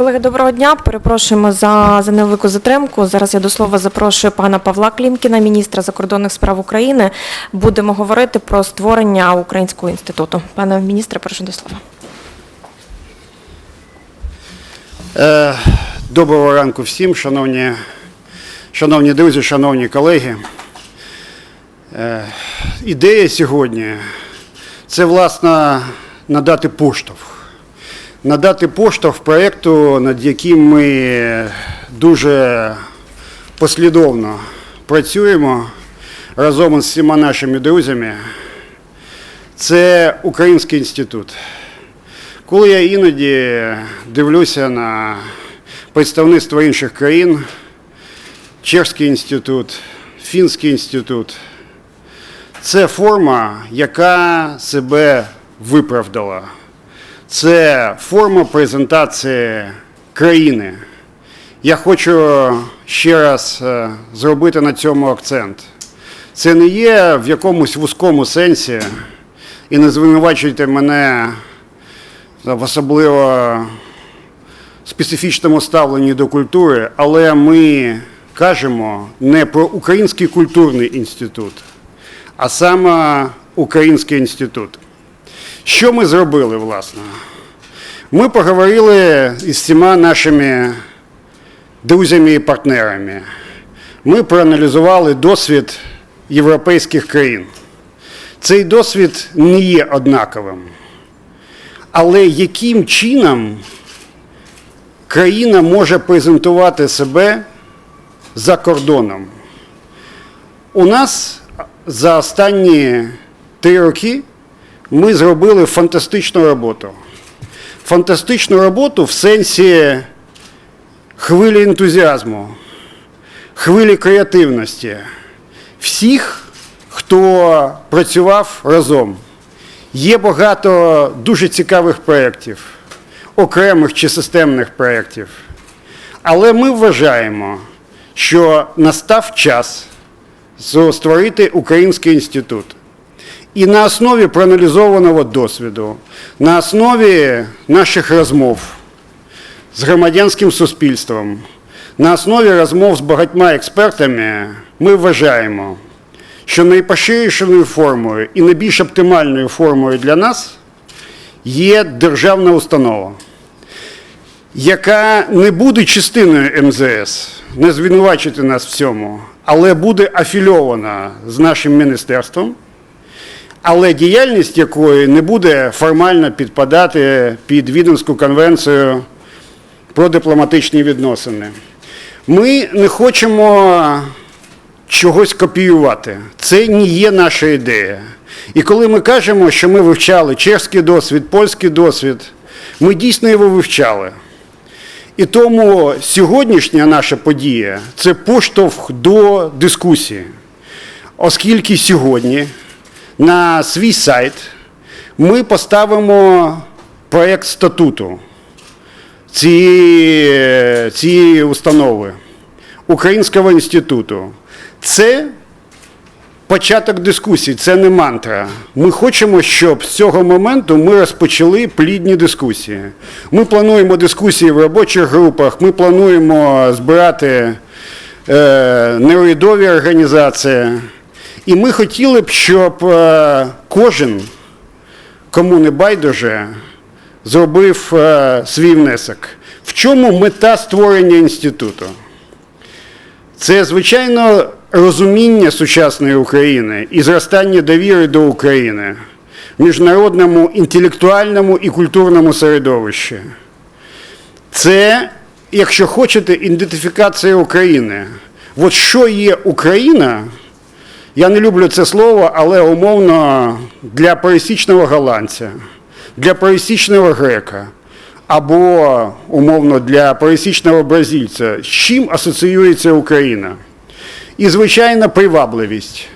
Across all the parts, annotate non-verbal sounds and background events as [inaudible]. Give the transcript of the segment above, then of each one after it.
Колеги, доброго дня. Перепрошуємо за, за невелику затримку. Зараз я до слова запрошую пана Павла Клімкіна, міністра закордонних справ України. Будемо говорити про створення Українського інституту. Пане міністре, прошу до слова. Е, Доброго ранку всім, шановні, шановні друзі, шановні колеги. Е, Ідея сьогодні це, власне, надати поштовх. Надати поштовх проєкту, над яким ми дуже послідовно працюємо разом з всіма нашими друзями. Це Український інститут. Коли я іноді дивлюся на представництво інших країн, Чешський інститут, Фінський інститут, це форма, яка себе виправдала. Це форма презентації країни. Я хочу ще раз е, зробити на цьому акцент. Це не є в якомусь вузькому сенсі, і не звинувачуйте мене в особливо специфічному ставленні до культури, але ми кажемо не про Український культурний інститут, а саме Український інститут. Що ми зробили, власне? Ми поговорили із всіма нашими друзями і партнерами. Ми проаналізували досвід європейських країн. Цей досвід не є однаковим. Але яким чином країна може презентувати себе за кордоном? У нас за останні три роки ми зробили фантастичну роботу. Фантастичну роботу в сенсі хвилі ентузіазму, хвилі креативності всіх, хто працював разом. Є багато дуже цікавих проєктів, окремих чи системних проєктів. Але ми вважаємо, що настав час створити Український інститут. І на основі проаналізованого досвіду, на основі наших розмов з громадянським суспільством, на основі розмов з багатьма експертами, ми вважаємо, що найпоширенішою формою і найбільш оптимальною формою для нас є державна установа, яка не буде частиною МЗС, не звинувачуйте нас в цьому, але буде афільована з нашим міністерством, але діяльність якої не буде формально підпадати під Віденську конвенцію про дипломатичні відносини. Ми не хочемо чогось копіювати. Це не є наша ідея. І коли ми кажемо, що ми вивчали чешський досвід, польський досвід, ми дійсно його вивчали. І тому сьогоднішня наша подія це поштовх до дискусії, оскільки сьогодні на свій сайт ми поставимо проєкт статуту цієї, цієї установи Українського інституту. Це початок дискусії, це не мантра. Ми хочемо, щоб з цього моменту ми розпочали плідні дискусії. Ми плануємо дискусії в робочих групах, ми плануємо збирати е, неурядові організації. І ми хотіли б, щоб е, кожен, кому не байдуже, зробив е, свій внесок. В чому мета створення інституту? Це, звичайно, розуміння сучасної України і зростання довіри до України в міжнародному інтелектуальному і культурному середовищі. Це, якщо хочете, ідентифікація України. От що є Україна, я не люблю це слово, але умовно для пересічного голландця, для пересічного грека або умовно для пересічного бразильця, з чим асоціюється Україна? І, звичайно, привабливість.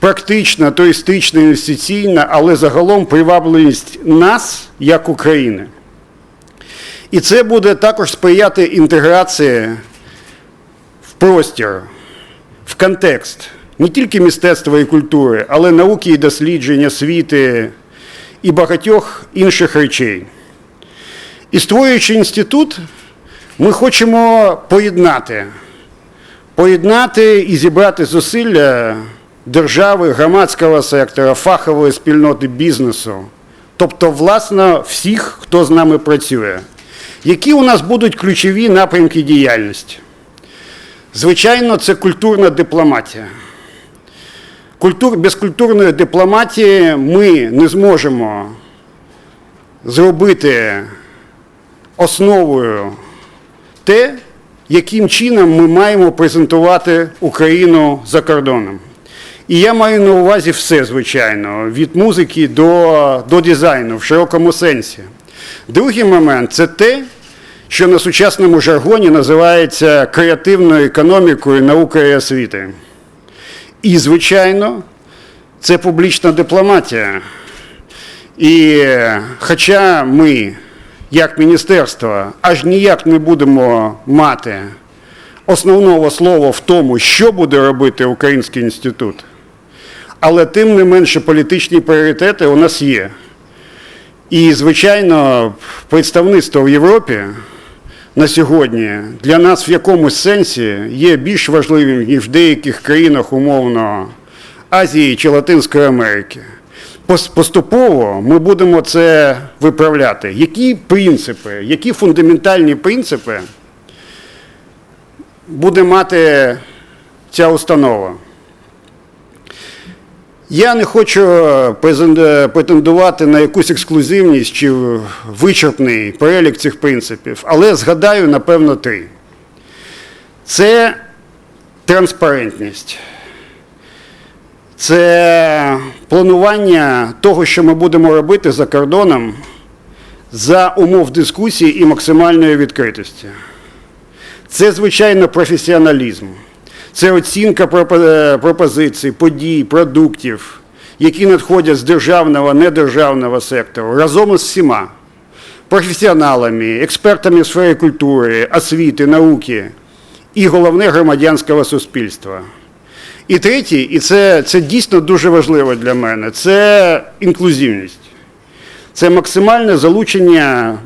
Практична, туристична, інвестиційна, але загалом привабливість нас як України. І це буде також сприяти інтеграції в простір, в контекст не тільки мистецтва і культури, але науки і дослідження, освіти і багатьох інших речей. І створюючи інститут, Ми хочемо поєднати, поєднати і зібрати зусилля держави, громадського сектора, фахової спільноти бізнесу, тобто, власне, всіх, хто з нами працює. Які у нас будуть ключові напрямки діяльності? Звичайно, це культурна дипломатія. Культур, без культурної дипломатії ми не зможемо зробити основою те, яким чином ми маємо презентувати Україну за кордоном. І я маю на увазі все, звичайно, від музики до, до дизайну в широкому сенсі. Другий момент це те, що на сучасному жаргоні називається креативною економікою науки і освіти. І, звичайно, це публічна дипломатія. І хоча ми, як міністерство, аж ніяк не будемо мати основного слова в тому, що буде робити Український інститут, але тим не менше політичні пріоритети у нас є. І, звичайно, представництво в Європі на сьогодні для нас в якомусь сенсі є більш важливим, ніж в деяких країнах, умовно, Азії чи Латинської Америки. Поступово ми будемо це виправляти. Які принципи, які фундаментальні принципи буде мати ця установа? Я не хочу претендувати на якусь ексклюзивність чи вичерпний перелік цих принципів, але згадаю, напевно, три. Це транспарентність. Це планування того, що ми будемо робити за кордоном за умов дискусії і максимальної відкритості. Це, звичайно, професіоналізм. Це оцінка е, пропозицій, подій, продуктів, які надходять з державного, недержавного сектору, разом із всіма професіоналами, експертами в сфері культури, освіти, науки і головне громадянського суспільства. І третій, і це, це дійсно дуже важливо для мене, це інклюзивність. Це максимальне залучення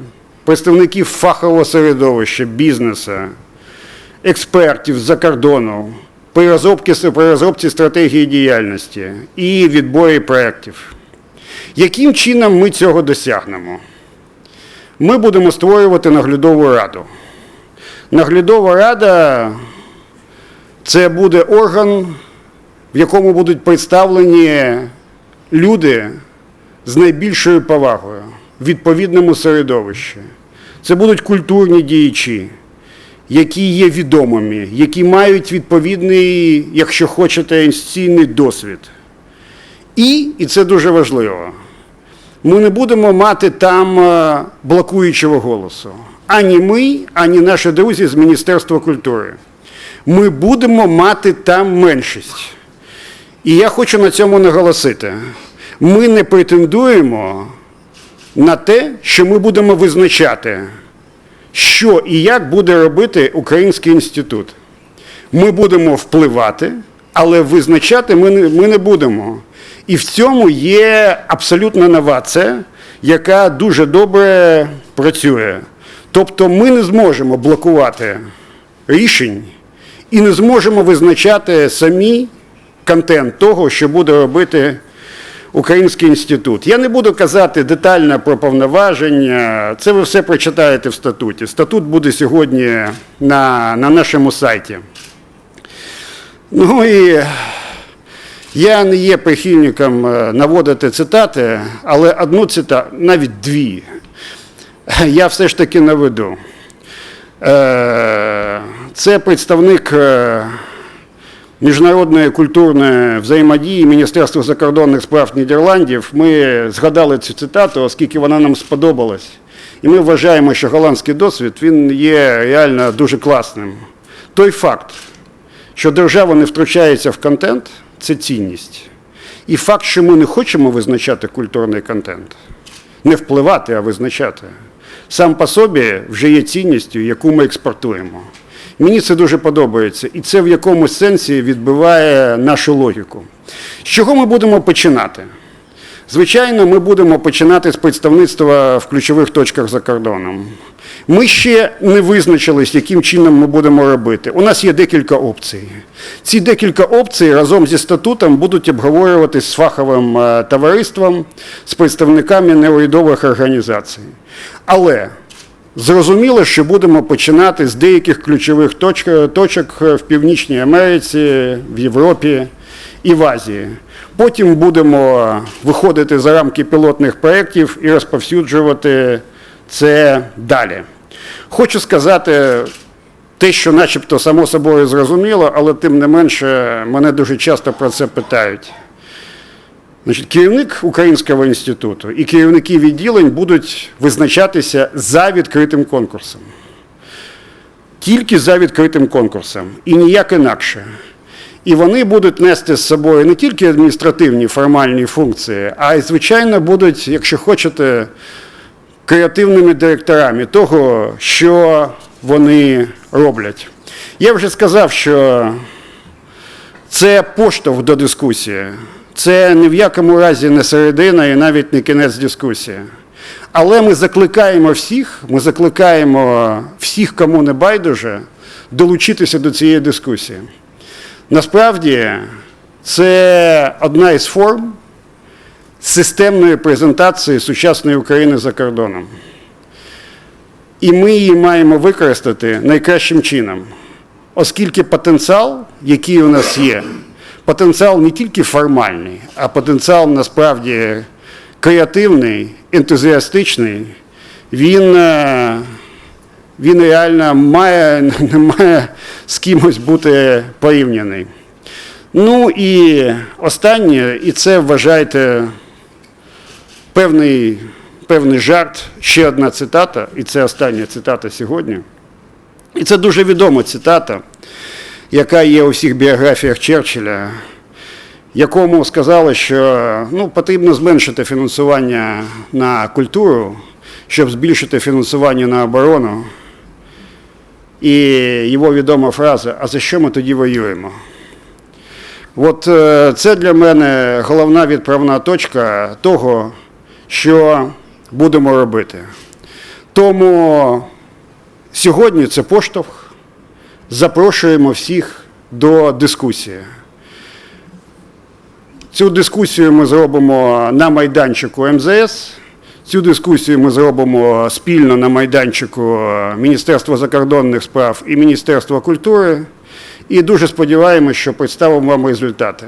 представників фахового середовища, бізнесу, експертів з-за кордону при розробці, при розробці стратегії діяльності і відборі проєктів. Яким чином ми цього досягнемо? Ми будемо створювати наглядову раду. Наглядова рада це буде орган, в якому будуть представлені люди з найбільшою повагою в відповідному середовищі. Це будуть культурні діячі, які є відомими, які мають відповідний, якщо хочете, інституційний досвід. І, і це дуже важливо, ми не будемо мати там е, блокуючого голосу. Ані ми, ані наші друзі з Міністерства культури. Ми будемо мати там меншість. І я хочу на цьому наголосити. Ми не претендуємо на те, що ми будемо визначати, що і як буде робити Український інститут. Ми будемо впливати, але визначати ми не, ми не будемо. І в цьому є абсолютна новація, яка дуже добре працює. Тобто ми не зможемо блокувати рішень і не зможемо визначати самі контент того, що буде робити Український інститут. Я не буду казати детально про повноваження, це ви все прочитаєте в статуті. Статут буде сьогодні на, на нашому сайті. Ну і я не є прихильником е, наводити цитати, але одну цитату, навіть дві, я все ж таки наведу. Е, Це представник е, міжнародної культурної взаємодії Міністерства закордонних справ Нідерландів. Ми згадали цю цитату, оскільки вона нам сподобалась. І ми вважаємо, що голландський досвід він є реально дуже класним. Той факт, що держава не втручається в контент, це цінність. І факт, що ми не хочемо визначати культурний контент, не впливати, а визначати, сам по собі вже є цінністю, яку ми експортуємо. Мені це дуже подобається, і це в якомусь сенсі відбиває нашу логіку. З чого ми будемо починати? Звичайно, ми будемо починати з представництва в ключових точках за кордоном. Ми ще не визначились, яким чином ми будемо робити. У нас є декілька опцій. Ці декілька опцій разом зі статутом будуть обговорюватись з фаховим е, товариством, з представниками неурядових організацій. Але Зрозуміло, що будемо починати з деяких ключових точок, точок в Північній Америці, в Європі і в Азії. Потім будемо виходити за рамки пілотних проєктів і розповсюджувати це далі. Хочу сказати те, що начебто само собою зрозуміло, але тим не менше мене дуже часто про це питають. Значить, керівник Українського інституту і керівники відділень будуть визначатися за відкритим конкурсом. Тільки за відкритим конкурсом і ніяк інакше. І вони будуть нести з собою не тільки адміністративні формальні функції, а й, звичайно, будуть, якщо хочете, креативними директорами того, що вони роблять. Я вже сказав, що це поштовх до дискусії. Це ні в якому разі не середина і навіть не кінець дискусії. Але ми закликаємо всіх, ми закликаємо всіх, кому не байдуже, долучитися до цієї дискусії. Насправді, це одна із форм системної презентації сучасної України за кордоном. І ми її маємо використати найкращим чином, оскільки потенціал, який у нас є, потенціал не тільки формальний, а потенціал насправді креативний, ентузіастичний, він, е, він реально має, [laughs] не має з кимось бути порівняний. Ну і останнє, і це вважайте певний, певний жарт, ще одна цитата, і це остання цитата сьогодні. І це дуже відома цитата, яка є у всіх біографіях Черчилля, якому сказали, що ну, потрібно зменшити фінансування на культуру, щоб збільшити фінансування на оборону. І його відома фраза А за що ми тоді воюємо? От е, це для мене головна відправна точка того, що будемо робити. Тому сьогодні це поштовх. Запрошуємо всіх до дискусії. Цю дискусію ми зробимо на майданчику МЗС. Цю дискусію ми зробимо спільно на майданчику Міністерства закордонних справ і Міністерства культури. І дуже сподіваємося, що представимо вам результати.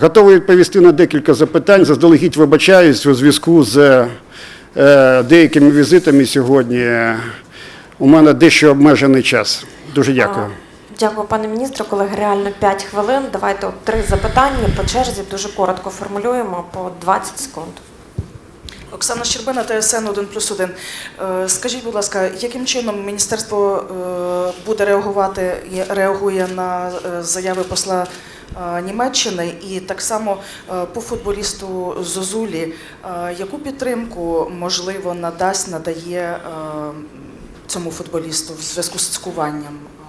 Готовий відповісти на декілька запитань. Заздалегідь вибачаюсь у зв'язку з е, деякими візитами сьогодні. У мене дещо обмежений час. Дуже дякую. Дякую, пане міністре. Колеги, реально 5 хвилин. Давайте от три запитання по черзі. Дуже коротко формулюємо по 20 секунд. Оксана Щербина, ТСН 1 плюс 1. Скажіть, будь ласка, яким чином міністерство е, буде реагувати і реагує на е, заяви посла е, Німеччини і так само е, по футболісту Зозулі, е, яку підтримку можливо надасть, надає е, цьому футболісту в зв'язку з цькуванням е,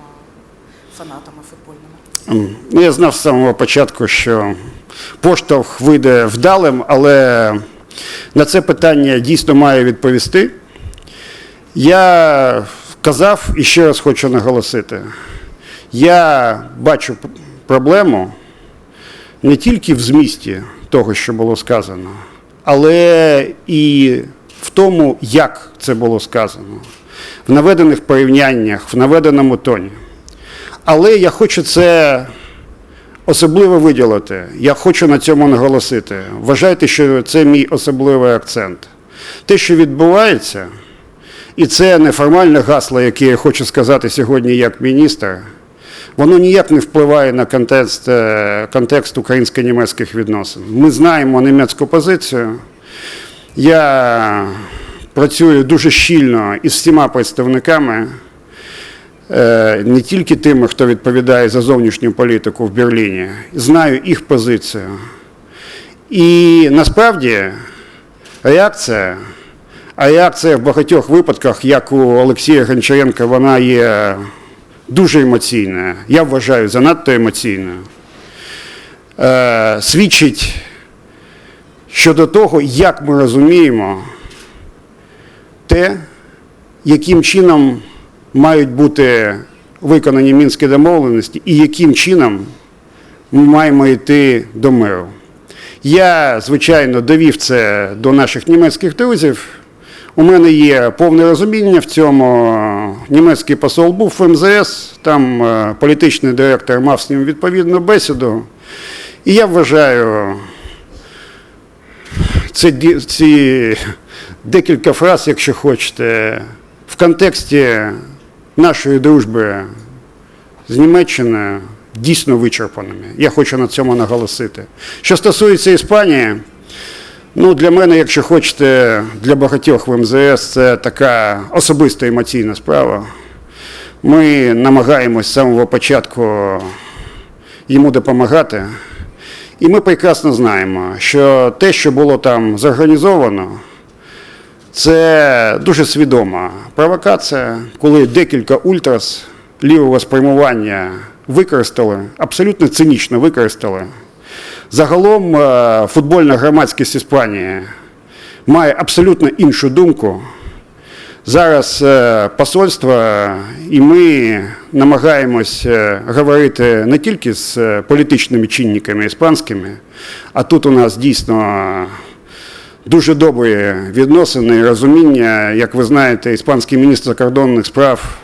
фанатами футбольними? Я знав з самого початку, що поштовх вийде вдалим, але на це питання дійсно маю відповісти. Я казав і ще раз хочу наголосити: я бачу проблему не тільки в змісті того, що було сказано, але і в тому, як це було сказано, в наведених порівняннях, в наведеному тоні. Але я хочу це особливо виділити. Я хочу на цьому наголосити. Вважайте, що це мій особливий акцент. Те, що відбувається, і це неформальне гасло, яке я хочу сказати сьогодні як міністр, воно ніяк не впливає на контекст, е, контекст українсько-німецьких відносин. Ми знаємо німецьку позицію. Я працюю дуже щільно із всіма представниками е, не тільки тими, хто відповідає за зовнішню політику в Берліні, знаю їх позицію. І насправді реакція, а реакція в багатьох випадках, як у Олексія Гончаренка, вона є дуже емоційною. Я вважаю, занадто емоційною. Е, свідчить, щодо того, як ми розуміємо те, яким чином мають бути виконані мінські домовленості і яким чином ми маємо йти до миру. Я, звичайно, довів це до наших німецьких друзів. У мене є повне розуміння в цьому. Німецький посол був в МЗС, там е, політичний директор мав з ним відповідну бесіду. І я вважаю, це ці декілька фраз, якщо хочете, в контексті нашої дружби з Німеччиною дійсно вичерпаними. Я хочу на цьому наголосити. Що стосується Іспанії, ну для мене, якщо хочете, для багатьох в МЗС це така особиста емоційна справа. Ми намагаємось з самого початку йому допомагати. І ми прекрасно знаємо, що те, що було там зорганізовано, це дуже свідома провокація, коли декілька ультрас лівого спрямування використали, абсолютно цинічно використали. Загалом е, футбольна громадськість Іспанії має абсолютно іншу думку. Зараз е, посольство і ми намагаємось е, говорити не тільки з політичними чинниками іспанськими, а тут у нас дійсно дуже добрі відносини і розуміння. Як ви знаєте, іспанський міністр закордонних справ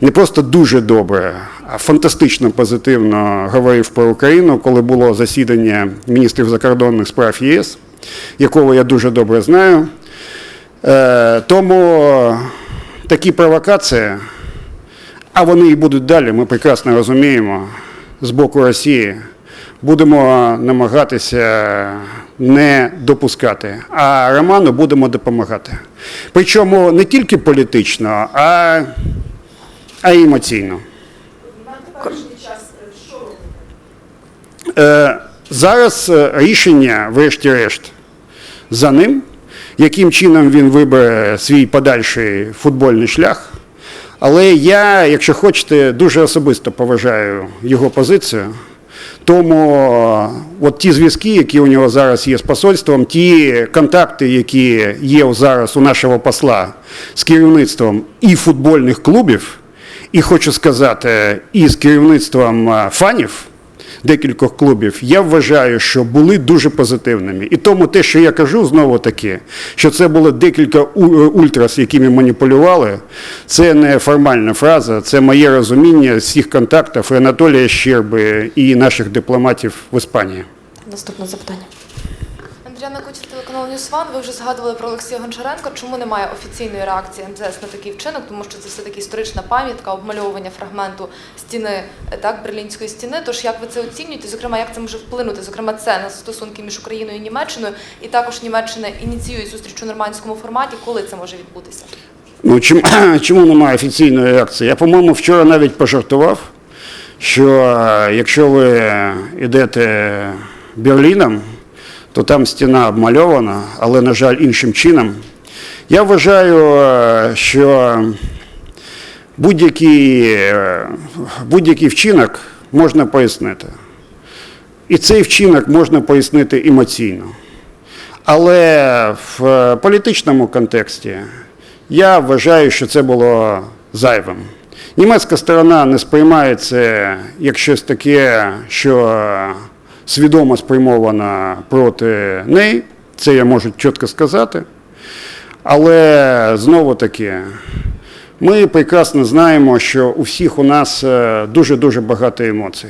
не просто дуже добре, а фантастично позитивно говорив про Україну, коли було засідання міністрів закордонних справ ЄС, якого я дуже добре знаю. Е, Тому такі провокації, а вони і будуть далі, ми прекрасно розуміємо, з боку Росії, будемо намагатися не допускати, а Роману будемо допомагати. Причому не тільки політично, а, а й емоційно. Е, Зараз е, рішення, врешті-решт, за ним, яким чином він вибере свій подальший футбольний шлях. Але я, якщо хочете, дуже особисто поважаю його позицію. Тому е, от ті зв'язки, які у нього зараз є з посольством, ті контакти, які є зараз у нашого посла з керівництвом і футбольних клубів, і хочу сказати, і з керівництвом е, фанів декількох клубів, я вважаю, що були дуже позитивними. І тому те, що я кажу знову таки, що це було декілька у- ультрас, якими маніпулювали, це не формальна фраза, це моє розуміння всіх контактів і Анатолія Щерби і наших дипломатів в Іспанії. Наступне запитання. Андріана Кучер, телеканал Ньюсван. Ви вже згадували про Олексія Гончаренка. Чому немає офіційної реакції МЗС на такий вчинок? Тому що це все таки історична пам'ятка, обмальовування фрагменту стіни е, так берлінської стіни. Тож як ви це оцінюєте? Зокрема, як це може вплинути? Зокрема, це на стосунки між Україною і Німеччиною, і також Німеччина ініціює зустріч у нормандському форматі. Коли це може відбутися? Ну, чому, [clears throat] чому немає офіційної реакції? Я, по-моєму, вчора навіть пожартував, що е, якщо ви йдете Берліном, то там стіна обмальована, але, на жаль, іншим чином. Я вважаю, е, що будь-який, е, будь-який вчинок можна пояснити. І цей вчинок можна пояснити емоційно. Але в е, політичному контексті я вважаю, що це було зайвим. Німецька сторона не сприймає це як щось таке, що свідомо спрямовано проти неї. Це я можу чітко сказати. Але знову таки, ми прекрасно знаємо, що у всіх у нас е, дуже-дуже багато емоцій.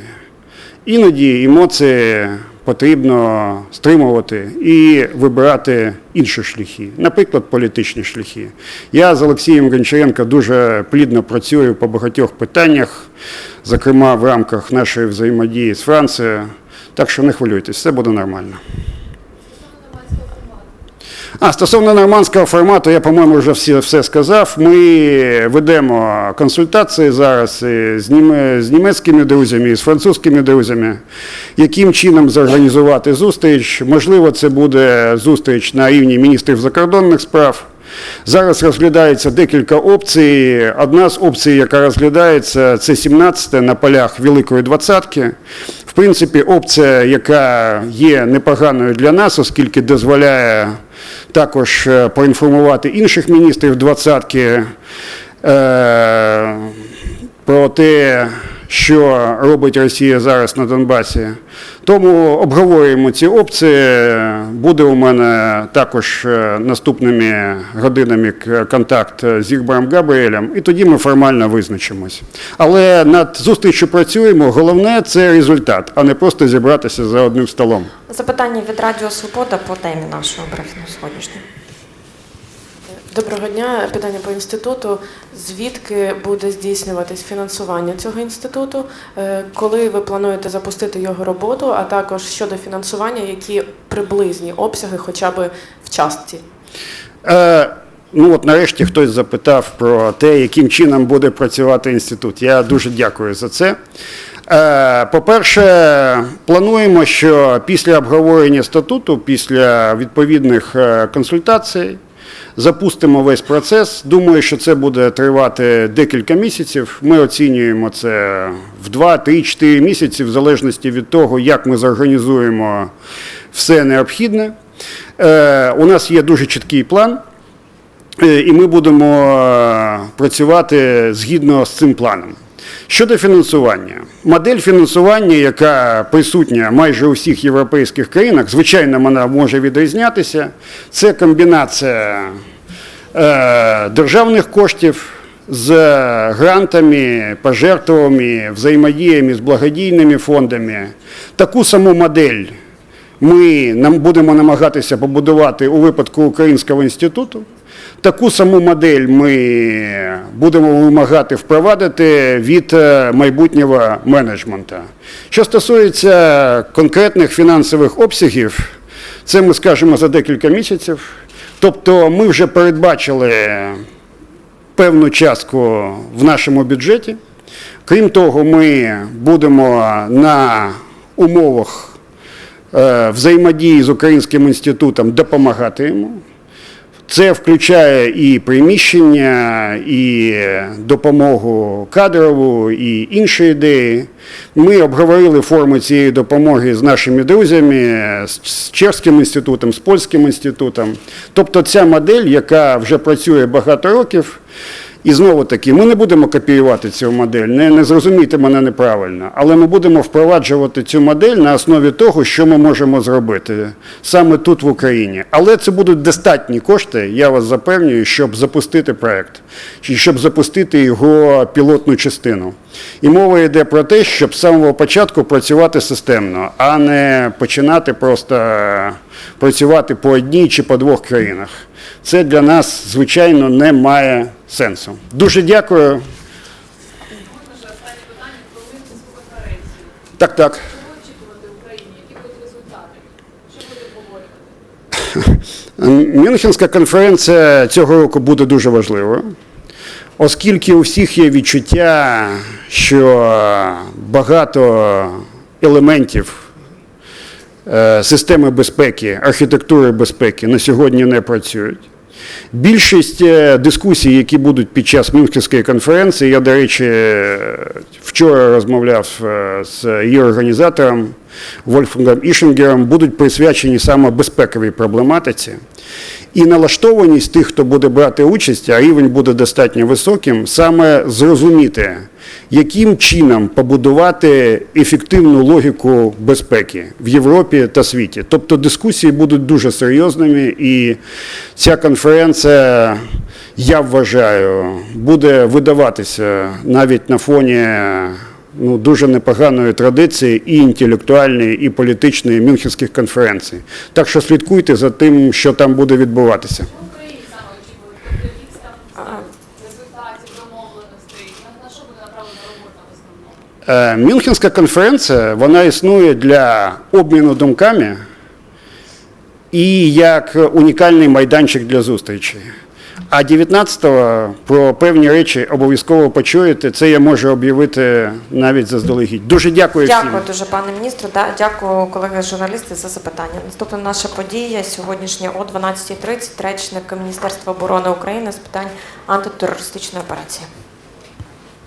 Іноді емоції потрібно стримувати і вибирати інші шляхи, наприклад, політичні шляхи. Я з Олексієм Гончаренко дуже плідно працюю по багатьох питаннях, зокрема в рамках нашої взаємодії з Францією. Так що не хвилюйтесь, все буде нормально. А стосовно нормандського формату, я, по-моєму, вже всі, все сказав. Ми ведемо консультації зараз з, німе, з німецькими друзями, з французькими друзями, яким чином зорганізувати зустріч. Можливо, це буде зустріч на рівні міністрів закордонних справ. Зараз розглядається декілька опцій. Одна з опцій, яка розглядається, це 17 на полях Великої Двадцятки. В принципі, опція, яка є непоганою для нас, оскільки дозволяє також е, поінформувати інших міністрів двадцятки е, про те, що робить Росія зараз на Донбасі. Тому обговорюємо ці опції. Буде у мене також е, наступними годинами контакт з Ігбаром Габріелем, і тоді ми формально визначимось. Але над зустрічю працюємо. Головне це результат, а не просто зібратися за одним столом. Запитання від Радіо Свобода по темі нашого брифінгу сьогоднішнього. Доброго дня. Питання по інституту. Звідки буде здійснюватись фінансування цього інституту? Е, Коли ви плануєте запустити його роботу, а також щодо фінансування, які приблизні обсяги, хоча б в частці? Е, ну от нарешті хтось запитав про те, яким чином буде працювати інститут. Я дуже дякую за це. Е, по-перше, плануємо, що після обговорення статуту, після відповідних е, консультацій, запустимо весь процес. Думаю, що це буде тривати декілька місяців. Ми оцінюємо це в 2, 3, 4 місяці, в залежності від того, як ми зорганізуємо все необхідне. Е, у нас є дуже чіткий план. Е, І ми будемо е, працювати згідно з цим планом. Щодо фінансування, модель фінансування, яка присутня майже у всіх європейських країнах, звичайно, вона може відрізнятися. Це комбінація е, державних коштів з грантами, пожертвованнями, взаємодіями з благодійними фондами. Таку саму модель ми нам будемо намагатися побудувати у випадку Українського інституту. Таку саму модель ми будемо вимагати впровадити від е, майбутнього менеджменту. Що стосується конкретних фінансових обсягів, це ми скажемо за декілька місяців. Тобто ми вже передбачили певну частку в нашому бюджеті. Крім того, ми будемо на умовах е, взаємодії з Українським інститутом допомагати йому. Це включає і приміщення, і допомогу кадрову, і інші ідеї. Ми обговорили форми цієї допомоги з нашими друзями, з Чеським інститутом, з польським інститутом. Тобто ця модель, яка вже працює багато років, і знову таки, ми не будемо копіювати цю модель, не, не зрозумійте мене неправильно, але ми будемо впроваджувати цю модель на основі того, що ми можемо зробити саме тут в Україні. Але це будуть достатні кошти, я вас запевнюю, щоб запустити проект, щоб запустити його пілотну частину. І мова йде про те, щоб з самого початку працювати системно, а не починати просто працювати по одній чи по двох країнах. Це для нас, звичайно, не має сенсу. Дуже дякую. Так, так. [laughs] Мюнхенська конференція цього року буде дуже важливою, оскільки у всіх є відчуття, що багато елементів е, системи безпеки, архітектури безпеки на сьогодні не працюють. Більшість е, дискусій, які будуть під час Мюнхенської конференції, я, до речі, е, вчора розмовляв е, з її організатором Вольфгангом Ішингером, будуть присвячені саме безпековій проблематиці. І налаштованість тих, хто буде брати участь, а рівень буде достатньо високим, саме зрозуміти, яким чином побудувати ефективну логіку безпеки в Європі та світі. Тобто дискусії будуть дуже серйозними, і ця конференція, я вважаю, буде видаватися навіть на фоні ну, дуже непоганої традиції і інтелектуальної, і політичної мюнхенських конференцій. Так що слідкуйте за тим, що там буде відбуватися. Е, Мюнхенська конференція вона існує для обміну думками і як унікальний майданчик для зустрічі. А 19-го про певні речі обов'язково почуєте. Це я можу об'явити навіть заздалегідь. Дуже дякую всім. Дякую дуже, пане міністру. Дякую, колеги журналісти, за запитання. Наступна наша подія сьогоднішня о 12.30. Речник Міністерства оборони України з питань антитерористичної операції.